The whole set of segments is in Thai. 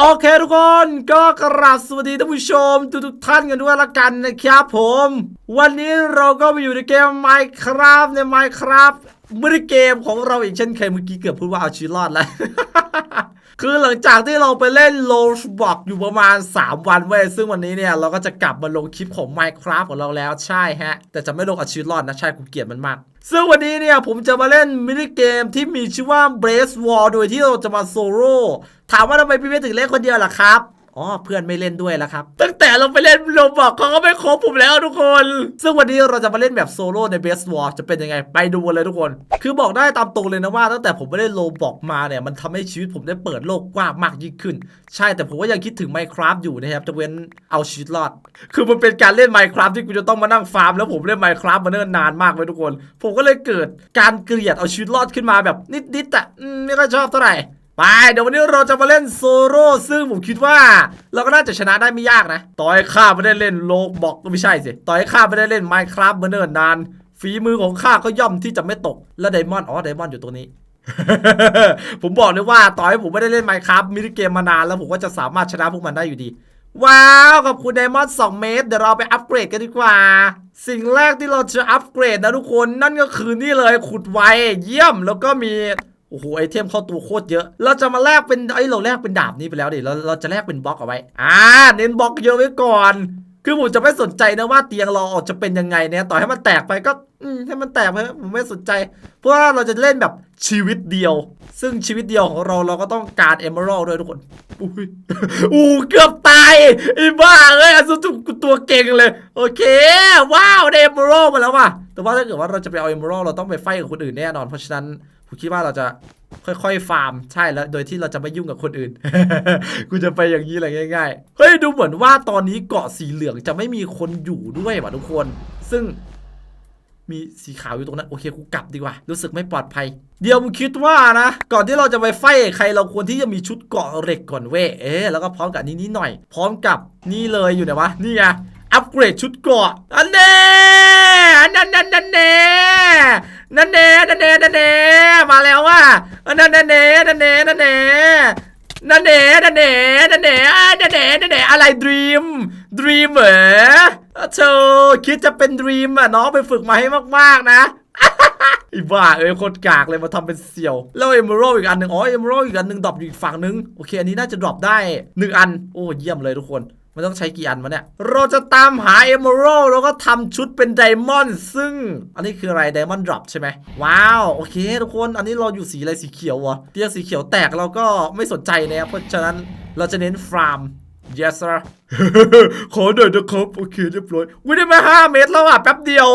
โอเคทุกคนก็กราบสวัสดีท่านผู้ชมทุกๆท่านกันด้วยละกันนะครับผม วันนี้เราก็มาอยู่ในเกม Minecraft ใน Minecraft มินิเกมของเราอีกเช่นเคยเมื่อกี้เกือบพูดว่าเอาชีวิตรอดแล้ว คือหลังจากที่เราไปเล่นโลชบอกอยู่ประมาณ 3 วันเว้ยซึ่งวันนี้เนี่ย เราก็จะกลับมาลงคลิปของ Minecraft ของเราแล้วใช่ฮะ แต่จะไม่ลงอาชีวิตรอดนะ ใช่กูเกลียดมันมาก ซึ่งวันนี้เนี่ย ผมจะมาเล่นมินิเกมที่มีชื่อว่า Brace War โดยที่เราจะมาโซโล่ถามว่าทำไมพี่เวทถึงเล่นคนเดียวล่ะครับ อ๋อเพื่อนไม่เล่นด้วยแล้วครับ ตั้งแต่เราไปเล่นโลบอกเขาก็ไม่ครบผมแล้วทุกคน ซึ่งวันนี้เราจะมาเล่นแบบโซโล่ใน Best War จะเป็นยังไง ไปดูกันเลยทุกคน คือบอกได้ตามตรงเลยนะว่า ตั้งแต่ผมไม่ได้โลบอกมาเนี่ย มันทำให้ชีวิตผมได้เปิดโลกกว้างมากยิ่งขึ้น ใช่แต่ผมก็ยังคิดถึง Minecraft อยู่นะครับจะเว้นเอาชีวิตรอด คือมันเป็นการเล่น Minecraft ที่กูจะต้องมานั่งฟาร์มแล้วผมเล่น Minecraft มาเนิ่นนานมากเลยทุกคน ผมก็เลยเกิดการเกลียดเอาชีวิตรอดขึ้นมาแบบนิดๆอ่ไม่ค่อยชอบเท่าไหร่ ไปเดี๋ยววันนี้เราจะมาเล่นโซโล่ซึ่งผมคิดว่า เราก็น่าจะชนะได้ไม่ยากนะ ต่อให้ข้าไม่ได้เล่นโลกบอกก็ไม่ใช่สิต่อให้ข้าไม่ได้เล่น Minecraft มาเนิ่นนาน ฝีมือของข้าก็ย่อมที่จะไม่ตก และไดมอนด์อ๋อไดมอนด์อยู่ตรงนี้ ผมบอกเลยว่าต่อให้ผมไม่ได้เล่น Minecraft มินิเกมมานานแล้วผมก็จะสามารถชนะพวกมันได้อยู่ดี ว้าวขอบคุณไดมอนด์2เมตรเดี๋ยวเราไปอัปเกรดกันดีกว่า สิ่งแรกที่เราจะอัปเกรดนะทุกคนนั่นก็คือนี่เลยขุดไวเยี่ยมแล้วก็มี โอ้โหไอเทมเข้าตัวโคตรเยอะ เราจะมาแลกเป็นไอเราแลกเป็นดาบนี้ไปแล้วดิเราเราจะแลกเป็นบล็อกเอาไว้ อ่า เน้นบล็อกเยอะไว้ก่อน คือผมจะไม่สนใจนะว่าเตียงเราออกจะเป็นยังไงเนี่ยต่อให้มันแตกไปก็อืมให้มันแตกไปผมไม่สนใจ เพราะว่าเราจะเล่นแบบชีวิตเดียว ซึ่งชีวิตเดียวของเราเราก็ต้องการเอเมอรัลด้วยทุกคนอุ้ยอู้เกือบตายไอ้บ้าเอ้ยอันสุดกูตัวเก่งเลย โอเค ว้าวได้เอเมอรัลมาแล้วว่ะแต่ว่าถ้าเกิดว่าเราจะไปเอาเอเมอรัลเราต้องไปไฟกับคนอื่นแน่นอนเพราะฉะนั้น ผมคิดว่าเราจะค่อยๆ ฟาร์มใช่แล้ว โดยที่เราจะไม่ยุ่งกับคนอื่น กูจะไปอย่างนี้เลยง่ายๆ เฮ้ย ดูเหมือนว่าตอนนี้เกาะสีเหลืองจะไม่มีคนอยู่ด้วยว่ะทุกคน ซึ่งมีสีขาวอยู่ตรงนั้น โอเคกูกลับดีกว่า รู้สึกไม่ปลอดภัย เดี๋ยวมึงคิดว่านะ ก่อนที่เราจะไปไฟใครเราควรที่จะมีชุดเกาะเหล็กก่อนเว้เอ๊แล้วก็พร้อมกับนี้นิดหน่อย พร้อมกับนี่เลยอยู่ไหนวะ นี่ไง อัปเกรดชุดเกาะ อันเน่อันนั้นนั่นนั่นเน่ นั่นเน่นั่นเน่นั่นเน่มาแล้วว่ะนั่นนั่นเน่นั่นเน่นั่นเน่นั่นเน่นั่นเน่นั่นเน่นั่นเน่นั่นเน่อะไรดรีมดรีมเหรอเธอคิดจะเป็นดรีมอะน้องไปฝึกมาให้มากๆนะอีบ้าเอ้ยโคตรกากเลยมาทำเป็นเสี่ยว แล้วเอมเมอรัลอีกอันหนึ่งอ๋อเอมเมอรัลอีกอันหนึ่งดรอปอยู่อีกฝั่งหนึง โอเค อันนี้น่าจะดรอปได้หนึ่งอัน โอ้ เยี่ยมเลยทุกคน มันต้องใช้กี่อันวะเนี่ย เราจะตามหาเอมเมอรัลแล้วก็ทำชุดเป็นไดมอนด์ซึ่ง อันนี้คืออะไรไดมอนด์ดรอปใช่ไหมว้าว โอเค ทุกคนอันนี้เราอยู่สีอะไรสีเขียววะเตียงสีเขียวแตกเราก็ไม่สนใจนะครับเพราะฉะนั้นเราจะเน้นฟาร์ม yes sir ขอหน่อยนะครับ โอเคเรียบร้อยวิ่งได้มาห้าเมตรแล้วอะแป๊บเดียว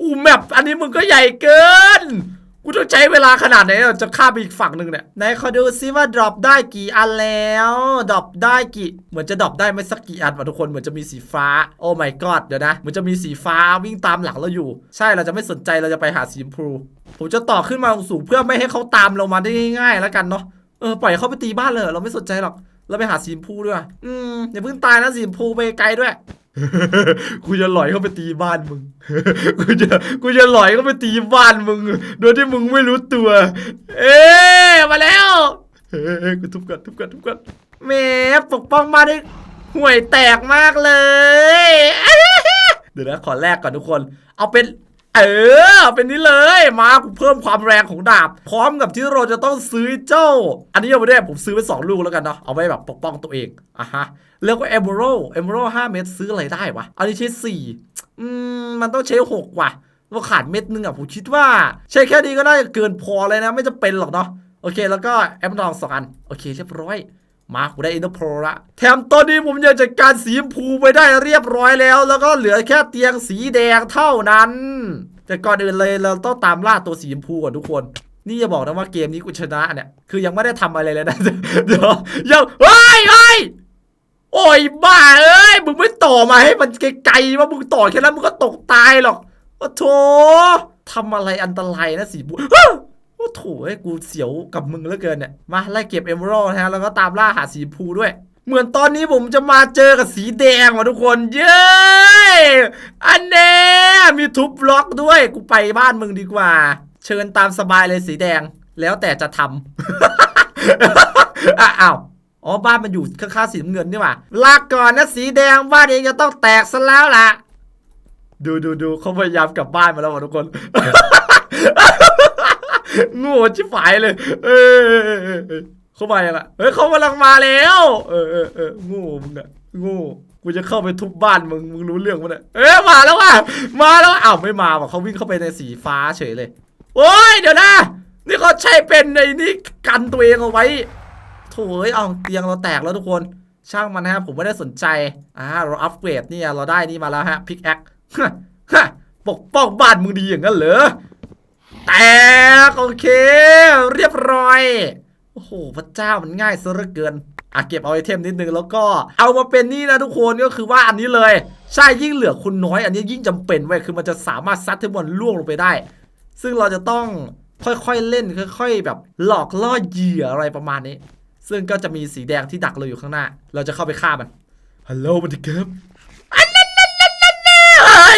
อู้แมปอันนี้มึงก็ใหญ่เกิน กูต้องใช้เวลาขนาดไหนจะข้ามไปอีกฝั่งหนึ่งเนี่ยไหนขอดูซิว่าดรอปได้กี่อันแล้วดรอปได้กี่เหมือนจะดรอปได้ไม่สักกี่อันวะทุกคนเหมือนจะมีสีฟ้า โอ้ my god เดี๋ยวนะเหมือนจะมีสีฟ้าวิ่งตามหลังเราอยู่ ใช่เราจะไม่สนใจเราจะไปหาสีชมพูผมจะต่อขึ้นมาสูงเพื่อไม่ให้เขาตามเรามาได้ง่ายๆแล้วกันเนาะเออปล่อยเขาไปตีบ้านเลยเราไม่สนใจหรอกเราไปหาสีชมพูด้วย อืมอย่าเพิ่งตายนะสีชมพูไปไกลด้วย กูจะหลอยเข้าไปตีบ้านมึง กูจะกูจะหลอยเข้าไปตีบ้านมึง โดยที่มึงไม่รู้ตัว เอ๊ะมาแล้วเฮ้ยกูทุบกันทุบกันทุบกันแม่ปกป้องมาได้ห่วยแตกมากเลย เดี๋ยวนะขอแรกก่อนทุกคน เอาเป็น เออ เป็นนี้เลยมากูเพิ่มความแรงของดาบ พร้อมกับที่เราจะต้องซื้อเจ้า อันนี้เอาไปได้ผมซื้อไปสองลูกแล้วกันเนาะเอาไว้แบบปกป้องตัวเองอะฮะแล้วก็เอเมอรัลเอเมอรัลห้าเม็ดซื้ออะไรได้วะอันนี้ใช้สี่อืมมันต้องใช้หกว่ะเราขาดเม็ดนึงอะผมคิดว่า ใช้แค่นี้ก็น่าจะเกินพอเลยนะ ไม่จะเป็นหรอกเนาะโอเคแล้วก็แอปทองสองอันโอเคเรียบร้อย มากูได้อินเอร์โปรละแถมตอนนี้ผมยังจัดการสีชมพูไปได้เรียบร้อยแล้ว แล้วก็เหลือแค่เตียงสีแดงเท่านั้น แต่ก่อนอื่นเลยเราต้องตามล่าตัวสีชมพูก่อนทุกคน นี่อย่าบอกนะว่าเกมนี้กูชนะเนี่ย คือยังไม่ได้ทำอะไรเลยนะ เดี๋ยวยังเฮ้ยเฮ้ยโอ้ยบ้าเอ้ยมึงไม่ต่อมาให้มันไกลๆว่ามึงต่อแค่นั้นมึงก็ตกตายหรอกโอ้โถทำอะไรอันตรายนะสีบู โอ้โถไอ้กูเสียวกับมึงเหลือเกินเนี่ย มาไล่เก็บเอมเมอรัลนะฮะ แล้วก็ตามล่าหาสีพูด้วย เหมือนตอนนี้ผมจะมาเจอกับสีแดงว่ะทุกคน เย้ยอันเนี้ยมีทุบบล็อกด้วย กูไปบ้านมึงดีกว่า เชิญตามสบายเลยสีแดง แล้วแต่จะทำอ้าวอ๋อบ้านมันอยู่ข้างๆสีน้ำเงินนี่หว่าลากก่อนนะสีแดงบ้านเองจะต้องแตกซะแล้วล่ะ ดูดูดูเขาพยายามกลับบ้านมาแล้วว่ะทุกคน โง่ชิบหายเลย เออเข้ามายังละเฮ้ยเขากำลังมาแล้ว เออเออเออโง่มึงอะโง่กูจะเข้าไปทุบบ้านมึงมึงรู้เรื่องมั้ยเนี่ยเอ้ยมาแล้วว่ะมาแล้วอ้าวไม่มาว่ะเขาวิ่งเข้าไปในสีฟ้าเฉยเลย โอ้ยเดี๋ยวนะนี่เขาใช้เป็นในนี่กันตัวเองเอาไว้โถ่เอ้ยเอาเตียงเราแตกแล้วทุกคน ช่างมันนะฮะผมไม่ได้สนใจอ่าเราอัปเกรดเนี่ยเราได้นี่มาแล้วฮะพิกแอคฮะปกป้องบ้านมึงดีอย่างนั้นเหรอ แตกโอเค เรียบร้อย โอ้โหพระเจ้ามันง่ายซะเหลือเกินอะเก็บเอาไอเทมนิดนึงแล้วก็เอามาเป็นนี่นะทุกคนก็คือว่าอันนี้เลย ใช่ยิ่งเหลือคุณน้อย อันนี้ยิ่งจำเป็นเว้ยคือมันจะสามารถซัดให้มันล่วงลงไปได้ ซึ่งเราจะต้องค่อยๆเล่นค่อย ๆ แบบหลอกล่อเหยื่ออะไรประมาณนี้ ซึ่งก็จะมีสีแดงที่ดักเราอยู่ข้างหน้า เราจะเข้าไปฆ่ามันฮัลโหลมันดิเกิม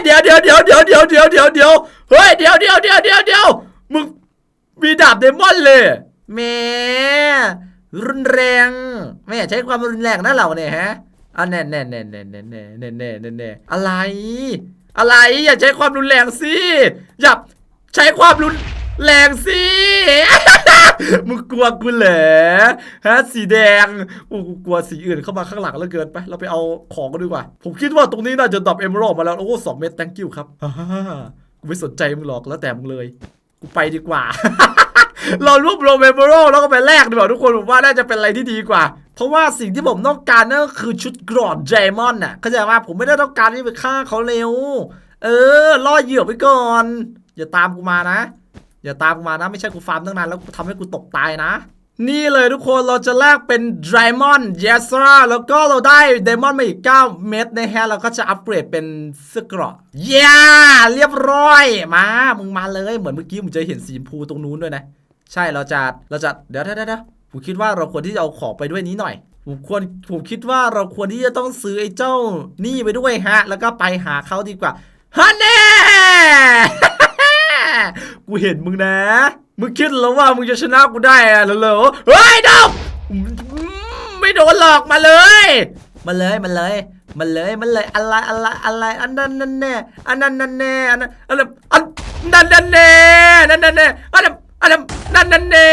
เดี๋ยวเดี๋ยวเดี๋ยวเดี๋ยวเดี๋ยวเดี๋ยวเดี๋ยวเดี๋ยวเฮ้ยเดี๋ยวเดี๋ยวเดี๋ยวเดี๋ยวเดี๋ยวมึงมีดาบเดมอนเลยแม่รุนแรงไม่อยากใช้ความรุนแรงนะเราเนี่ยฮะอะแน่แน่แน่แน่แน่แน่แน่แน่แน่แน่อะไร อะไรอย่าใช้ความรุนแรงสิอย่าใช้ความรุน แรงสิมึงกลัวกูเหรอฮะสีแดงโอ้กูกลัวสีอื่นเข้ามาข้างหลังแล้วเกินไป เราไปเอาของกันดีกว่า ผมคิดว่าตรงนี้น่าจะดับเอม a l d มาแล้ว โอ้สองเม็ด thank you ครับกูไม่สนใจมึงหรอกแล้วแต่มึงเลย กูไปดีกว่า เรารวบรวมเอม a l d แล้วก็ไปแลกดีกว่าทุกคนผมว่าน่าจะเป็นอะไรที่ดีกว่า เพราะว่าสิ่งที่ผมต้องการนั่นก็คือชุดกรอนไดมอนด์น่ะเข้าใจว่าผมไม่ได้ต้องการที่ไปฆ่าเขาเร็ว เออล่อเหยื่อไปก่อน อย่าตามกูมานะ อย่าตามกูมานะ ไม่ใช่กูฟาร์มตั้งนานแล้วทำให้กูตกตายนะ นี่เลยทุกคนเราจะแลกเป็น Diamond y e s r a แล้วก็เราได้ Diamond มาอีก 9 เม็ดนะฮะเราก็จะอัปเกรดเป็นเสื้อเกราะเย้เรียบร้อยมา มึงมาเลยเหมือนเมื่อกี้มึงจะเห็นสีชมพูตรงนู้นด้วยนะ ใช่เราจะเราจะเดี๋ยวเดี๋ยวเดี๋ยวผมคิดว่าเราควรที่จะเอาของไปด้วยนี้หน่อยผมควรผมคิดว่าเราควรที่จะต้องซื้อไอ้เจ้านี่ไปด้วยฮะ แล้วก็ไปหาเขาดีกว่าฮันแน่ กูเห็นมึงนะ มึงคิดแล้วว่ามึงจะชนะกูได้อะเหรอเฮ้ยดอกไม่โดนหลอกมาเลย มาเลยมาเลยมาเลยมาเลยอะไรอะไรอะไรอันนั้นนั่นแน่อันนั้นนั่นแน่อันนั้นอันนั้นอันนั้นนั่นแน่นั่นนั่นแน่อันนั้นอันนั้นนั่นนั่นแน่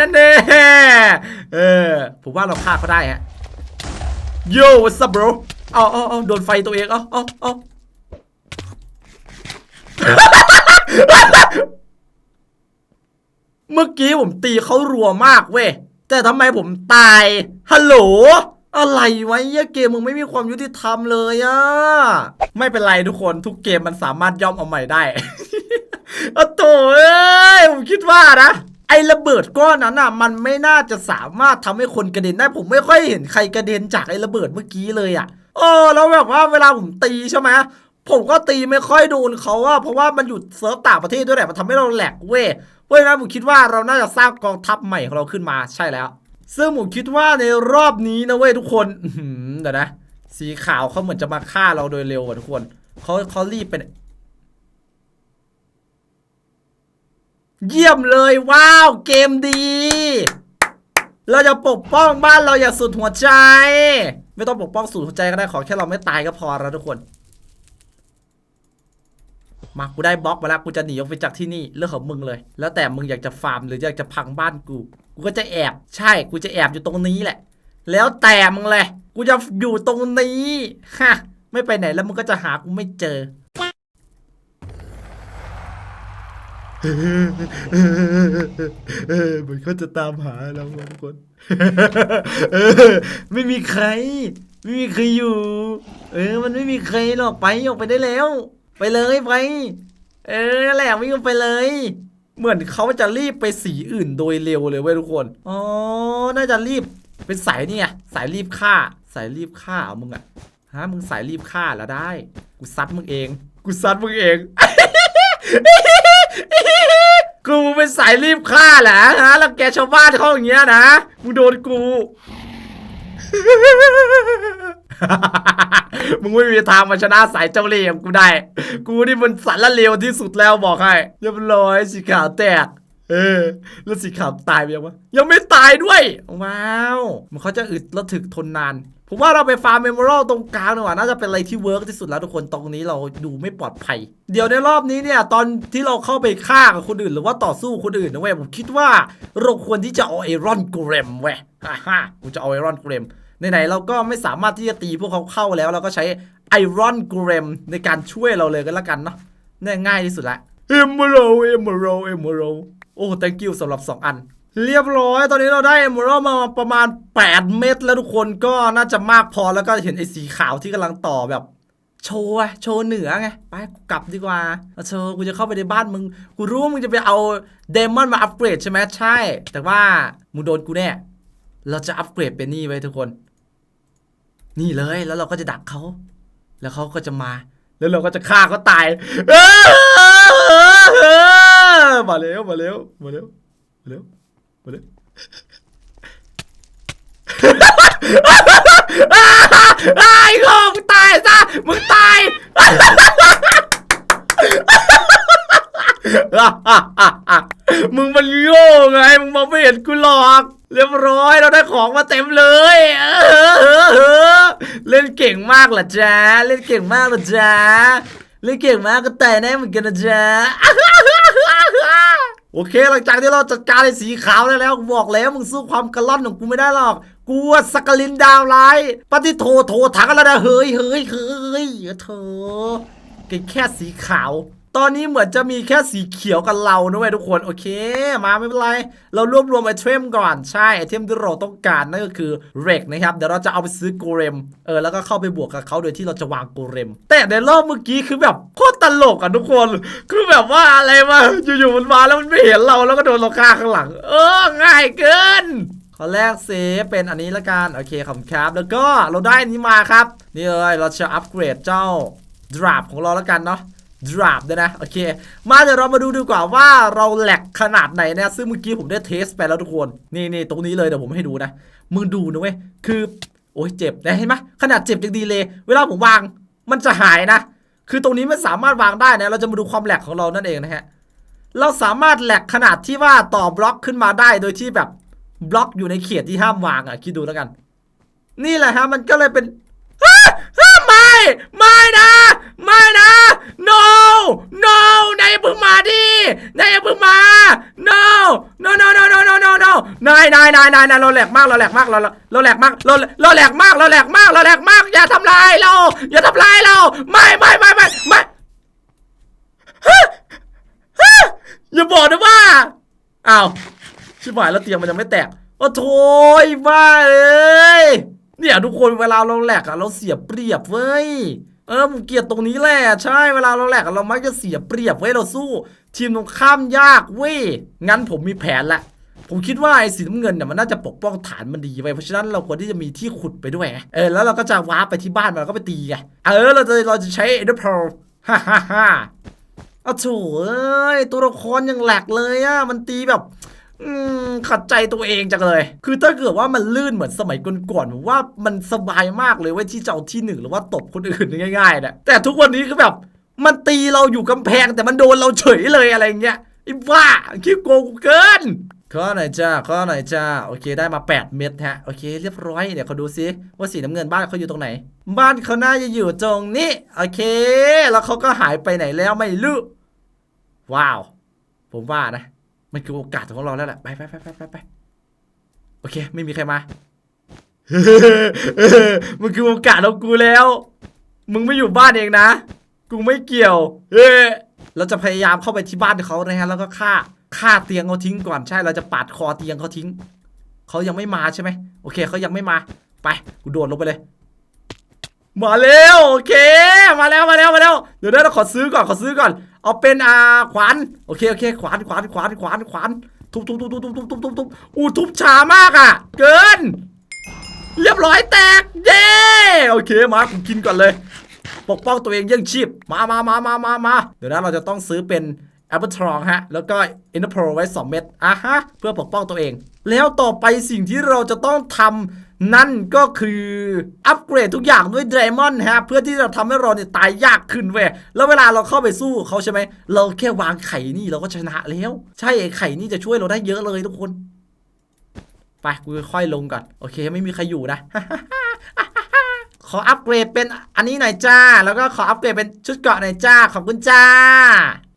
นั่นแน่เออผมว่าเราฆ่าเขาได้ฮะ Yo what's up bro เอาเอาเอาโดนไฟตัวเองเอาเอาเอา เมื่อกี้ผมตีเขารัวมากเว้ย แต่ทำไมผมตาย ฮัลโหล อะไรวะเหี้ยเกมมึงไม่มีความยุติธรรมเลยอะไม่เป็นไรทุกคนทุกเกมมันสามารถย่อมเอาใหม่ได้อะโตเอ้ยผมคิดว่านะไอระเบิดก้อนนั้นอะ มันไม่น่าจะสามารถทำให้คนกระเด็นได้ผมไม่ค่อยเห็นใครกระเด็นจากไอระเบิดเมื่อกี้เลยอะเออแล้วแบบว่าเวลาผมตีใช่ไหม ผมก็ตีไม่ค่อยโดนเขาอะเพราะว่ามันอยู่เซิร์ฟต่างประเทศด้วยแหละมันทำให้เราแหลกเว้ยเพราะฉะนั้นผมคิดว่าเราน่าจะสร้างกองทัพใหม่ของเราขึ้นมาใช่แล้ว ซึ่งผมคิดว่าในรอบนี้นะเว้ยทุกคนเดี๋ยวนะ สีขาวเขาเหมือนจะมาฆ่าเราโดยเร็วอะทุกคนเขาเขารีบไปไหนเยี่ยมเลยว้าว เกมดี เราจะปกป้องบ้านเราอย่าสุดหัวใจ ไม่ต้องปกป้องสุดหัวใจก็ได้ขอแค่เราไม่ตายก็พอแล้วทุกคน มากูได้บล็อกมาแล้วกูจะหนีออกไปจากที่นี่เรื่องของมึงเลย แล้วแต่มึงอยากจะฟาร์มหรืออยากจะพังบ้านกู กูก็จะแอบ ใช่กูจะแอบอยู่ตรงนี้แหละ แล้วแต่มึงเลยกูจะอยู่ตรงนี้ฮะไม่ไปไหนแล้วมึงก็จะหากูไม่เจอเหมือนเขาจะตามหาเราทุกคนไม่มีใคร ไม่มีใครอยู่ เออ มันไม่มีใครหรอกไปออกไปได้แล้ว ไปเลยไป เออนั่นแหละวิ่งไปเลย เหมือนเขาจะรีบไปสีอื่นโดยเร็วเลยเว้ยทุกคน อ๋อ น่าจะรีบ เป็นสายนี่ไงสายรีบฆ่า สายรีบฆ่าเอามึงอะฮะมึงสายรีบฆ่าแล้วได้ กูซัดมึงเอง กูซัดมึงเอง กูเป็นสายรีบฆ่าแหละฮะแล้วแกชาวบ้านเขาอย่างเงี้ยนะ มึงโดนกู มึงไม่มีทางมาชนะสายเจ้าเล่ห์ของกูได้ กูนี่มันสันละเลวที่สุดแล้วบอกให้เรียบร้อยสีขาวแตก เออ แล้วสีขาวตายไปยังวะยังไม่ตายด้วย ว้าว มันเขาจะอึดแล้วถึกทนนาน ผมว่าเราไปฟาร์มเมมโมรัลตรงกลางดีกว่าน่าจะเป็นอะไรที่เวิร์กที่สุดแล้วทุกคนตรงนี้เราดูไม่ปลอดภัย เดี๋ยวในรอบนี้เนี่ยตอนที่เราเข้าไปฆ่ากับคนอื่น หรือว่าต่อสู้คนอื่นนะเว้ยผมคิดว่าเราควรที่จะเอาไอรอนกรมเว้ยฮ่าฮ่ากูจะเอาไอรอนกรมไหนๆเราก็ไม่สามารถที่จะตีพวกเขาเข้าแล้วเราก็ใช้ไอรอนกรมในการช่วยเราเลยก็แล้วกันเนาะนี่ง่ายที่สุดละ Emerald Emerald Emerald โอ้ thank you สำหรับ 2 อัน เรียบร้อย ตอนนี้เราได้ Emerald มาประมาณ 8 เม็ดแล้วทุกคนก็น่าจะมากพอแล้วก็เห็นไอ้สีขาวที่กำลังต่อแบบ โชว์โชว์เหนือไง ไปกลับดีกว่าเอาโชว์กูจะเข้าไปในบ้านมึง กูรู้มึงจะไปเอาเดมอนมาอัปเกรดใช่ไหมใช่ แต่ว่ามึงโดนกูแน่ เราจะอัปเกรดเป็นนี่ไว้ทุกคน นี่เลยแล้วเราก็จะดักเขา แล้วเขาก็จะมา แล้วเราก็จะฆ่าเขาตายมาเร็วมาเร็วมาเร็วมาเร็ว มาเร็วไอ้โง่มึงตายซะมึงตายมึงมันโง่ไง มึงมองไม่เห็นกูหรอก เรียบร้อยเราได้ของมาเต็มเลยเออเออเออเล่นเก่งมากเหรอจ๊ะ เล่นเก่งมากเหรอจ๊ะ เล่นเก่งมากก็แต่แน่เหมือนกันนะจ๊ะ โอเค หลังจากที่เราจัดการไอ้สีขาวได้แล้วกูบอกแล้วมึงสู้ความกระล่อนของกูไม่ได้หรอกกูว่าสกลินดาวไลท์ปฏิโทโทถังแล้วนะเฮ้ยเฮ้ยเฮ้ยเธอแค่แค่สีขาว ตอนนี้เหมือนจะมีแค่สีเขียวกับเรานะเว้ยทุกคนโอเค มาไม่เป็นไร เรารวบรวมไอเทมก่อนใช่ไอเทมที่เราต้องการนั่นก็คือเรกนะครับเดี๋ยวเราจะเอาไปซื้อโกเรมเออแล้วก็เข้าไปบวกกับเขาโดยที่เราจะวางโกเรม แต่ในรอบเมื่อกี้คือแบบโคตรตลกอะทุกคน คือแบบว่าอะไรมาอยู่ๆมันมาแล้วมันไม่เห็นเราแล้วก็โดนเราฆ่าข้างหลัง เออง่ายเกินข้อแรกเซฟเป็นอันนี้ละกันโอเคขอบครับ แล้วก็เราได้อันนี้มาครับ นี่เลยเราจะอัปเกรดเจ้าดราบของเราละกันเนาะ ดราบด้วยนะ โอเค มาเดี๋ยวเรามาดูดีกว่าว่าเราแหลกขนาดไหนนะซึ่งเมื่อกี้ผมได้เทสไปแล้วทุกคน นี่นี่ตรงนี้เลยเดี๋ยวผมให้ดูนะ มึงดูนะเว้ย คือ โอ้ยเจ็บนะเห็นไหมขนาดเจ็บยังดีเลย เวลาผมวางมันจะหายนะ คือตรงนี้มันสามารถวางได้นะ เราจะมาดูความแหลกของเรานั่นเองนะฮะ เราสามารถแหลกขนาดที่ว่าต่อบล็อกขึ้นมาได้โดยที่แบบบล็อกอยู่ในเขตที่ห้ามวางอะคิดดูแล้วกัน นี่แหละฮะมันก็เลยเป็นไม่ไม่นะ ไม่นะ no no นายอย่าเพิ่งมาดินายอย่าเพิ่งมา no no no no no no no no นายนายนายนายนายเราแหลกมากเราแหลกมากเราเราแหลกมากเราเราแหลกมากเราแหลกมากเราแหลกมาก อย่าทำลายเรา อย่าทำลายเรา ไม่ไม่ไม่ไม่ไม่ฮะฮะอย่าบอกนะว่าอ้าวชิบหายแล้วเตียงมันยังไม่แตกโอ้โถยบ้าเอ้ยเนี่ยทุกคนเวลาเราแหลกอะเราเสียเปรียบเว้ย เออผมเกลียดตรงนี้แหละใช่เวลาเราแหลกเรามักจะเสียเปรียบเว้ยเราสู้ ทีมตรงข้ามยากเว้ยงั้นผมมีแผนละผมคิดว่าไอ้สีน้ำเงินเนี่ยมันน่าจะปกป้องฐานมันดีไว้เพราะฉะนั้นเราควรที่จะมีที่ขุดไปด้วยเออแล้วเราก็จะวาร์ปไปที่บ้านมันแล้วก็ไปตีไงเออเราจะเราจะใช้เอเดอร์เพลฮ่าฮ่าฮ่าเอาโถเอ้ยตัวละครยังแหลกเลยอะมันตีแบบ ขัดใจตัวเองจังเลย คือถ้าเกิดว่ามันลื่นเหมือนสมัยก่อนๆผมว่ามันสบายมากเลยเว้ยที่จะเอาที่หนึ่งหรือว่าตบคนอื่นง่ายๆนะแต่ทุกวันนี้คือแบบมันตีเราอยู่กำแพงแต่มันโดนเราเฉยเลยอะไรเงี้ยไอ้บ้าคิดโกงเกินข้อไหนจ้าข้อไหนจ้าโอเคได้มา 8 เม็ดฮะโอเคเรียบร้อยเดี๋ยวเขาดูซิว่าสีน้ำเงินบ้านเขาอยู่ตรงไหน บ้านเขาน่าจะอยู่ตรงนี้โอเค แล้วเขาก็หายไปไหนแล้วไม่รู้ว้าว ผมว่านะ มันคือโอกาสของเราแล้วแหละไปไปไปไปไปไปโอเค ไม่มีใครมามันคือโอกาสของกูแล้ว มึงไม่อยู่บ้านเองนะ กูไม่เกี่ยว เฮ้เราจะพยายามเข้าไปที่บ้านเขานะฮะแล้วก็ฆ่าฆ่าเตียงเขาทิ้งก่อนใช่ เราจะปาดคอเตียงเขาทิ้งเขายังไม่มาใช่ไหมโอเคเขายังไม่มา ไปกูโดดลงไปเลย มาเร็วโอเค มาแล้วมาแล้วมาแล้วเดี๋ยวเดี๋ยวเราขอซื้อก่อนขอซื้อก่อน เอาเป็นอ่าขวานโอเคโอเคขวานขวานขวานขวานขวานทุบทุบทุบทุบทุบทุบทุบทุบทุบอู้ทุบช้ามากอะ เกิน เรียบร้อยแตก เย้โอเคมาผมกินก่อนเลย ปกป้องตัวเองยังชีพมามามามามามาเดี๋ยวนะเราจะต้องซื้อเป็นแอปเปิลทรองฮะ แล้วก็อินเตอร์โพไว้ 2 เม็ดอะฮะ เพื่อปกป้องตัวเอง แล้วต่อไปสิ่งที่เราจะต้องทำ นั่นก็คืออัปเกรดทุกอย่างด้วยไดมอนด์ฮะเพื่อที่จะทำให้เราเนี่ยตายยากขึ้นเว้ยแล้วเวลาเราเข้าไปสู้เขาใช่ไหมเราแค่วางไข่นี่เราก็ชนะแล้ว ใช่ไอ้ไข่นี่จะช่วยเราได้เยอะเลยทุกคน ไปกูค่อยลงก่อนโอเค ไม่มีใครอยู่นะขออัปเกรดเป็นอันนี้หน่อยจ้า แล้วก็ขออัปเกรดเป็นชุดเกาะหน่อยจ้าขอบคุณจ้า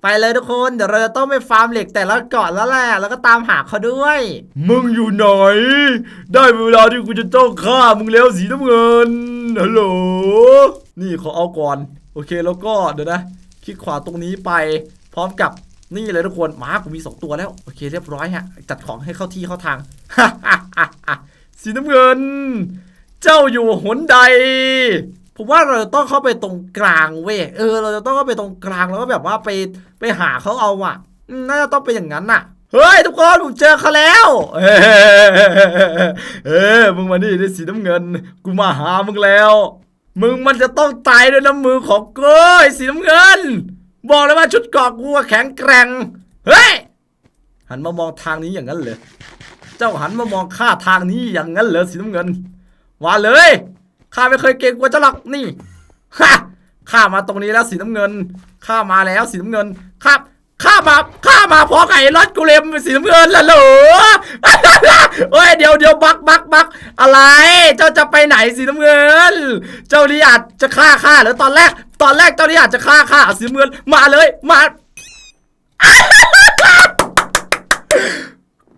ไปเลยทุกคนเดี๋ยวเราจะต้องไปฟาร์มเหล็กแต่ละเกาะแล้วแหละแล้วก็ตามหาเขาด้วย มึงอยู่ไหน ได้เวลาที่กูจะต้องฆ่ามึงแล้วสีน้ำเงินฮัลโหลนี่ขอเอาก่อน โอเคแล้วก็เดี๋ยวนะคลิกขวาตรงนี้ไป พร้อมกับนี่เลยทุกคนหมากูมีสองตัวแล้ว โอเค เรียบร้อยฮะ จัดของให้เข้าที่เข้าทางสีน้ำเงิน เจ้าอยู่หนใดผมว่าเราจะต้องเข้าไปตรงกลางเว้ยเออ เราจะต้องเข้าไปตรงกลางแล้วก็แบบว่าไป หาเขาเอาอะน่าจะต้องเป็นอย่างนั้นน่ะเฮ้ยทุกคนผมเจอเขาแล้วเอ้เอ้มึงมานี่ได้สีน้ำเงิน กูมาหามึงแล้ว มึงมันจะต้องตายด้วยน้ำมือของกูไอ้สีน้ำเงิน บอกเลยว่าชุดเกราะกูแข็งแกร่งเฮ้ยหันมามองทางนี้อย่างนั้นเหรอเจ้าหันมามองข้าทางนี้อย่างนั้นเหรอสีน้ำเงินว่าเลยข้าไม่เคยเก่งกว่าเจ้าหรอกนี่ฮะข้ามาตรงนี้แล้วสีน้ำเงิน ข้ามาแล้วสีน้ำเงินครับข้ามาข้ามาเพราะไก่รถกูเลมเป็นสีน้ำเงินละเหรอเฮ้ยเดี๋ยวเดี๋ยวบักบักบักอะไร เจ้าจะไปไหนสีน้ำเงิน เจ้านี่อาจจะฆ่าข้าหรือตอนแรก ตอนแรกเจ้านี่อาจจะฆ่าข้าสีน้ำเงินมาเลยมา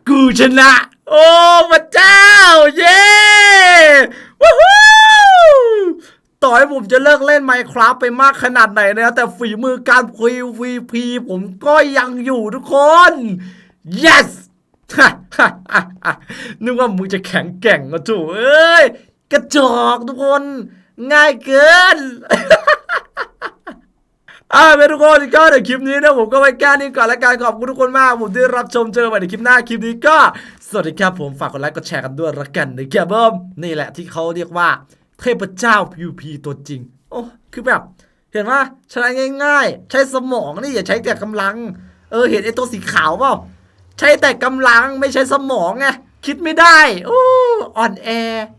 กูชนะ โอ้พระเจ้า เย้วู้ฮู้ ต่อให้ผมจะเลิกเล่น Minecraft ไปมากขนาดไหนนะแต่ฝีมือการ PVP ผมก็ยังอยู่ทุกคน yes นึกว่ามึงจะแข็งแกร่งก็ถูกเอ้ย กระจอกทุกคน ง่ายเกินอ่าเป็นทุกคนก็เดี๋ยวคลิปนี้นะผมก็ไว้แค่นี้ก่อนและกันขอบคุณทุกคนมาก ผมที่รับชมเจอกันใหม่ในคลิปหน้าคลิปนี้ก็ สวัสดีครับผมฝากกดไลค์กดแชร์กันด้วยละกันนะครับผมนี่แหละที่เขาเรียกว่า เทพเจ้า PVP ตัวจริง โอ้คือแบบ เห็นว่าชนะง่าย ๆ ใช้สมองนี่อย่าใช้แต่กำลัง เออ เห็นไอ้ตัวสีขาวเปล่า ใช้แต่กำลังไม่ใช้สมองไงคิดไม่ได้ โอ้อ่อนแอ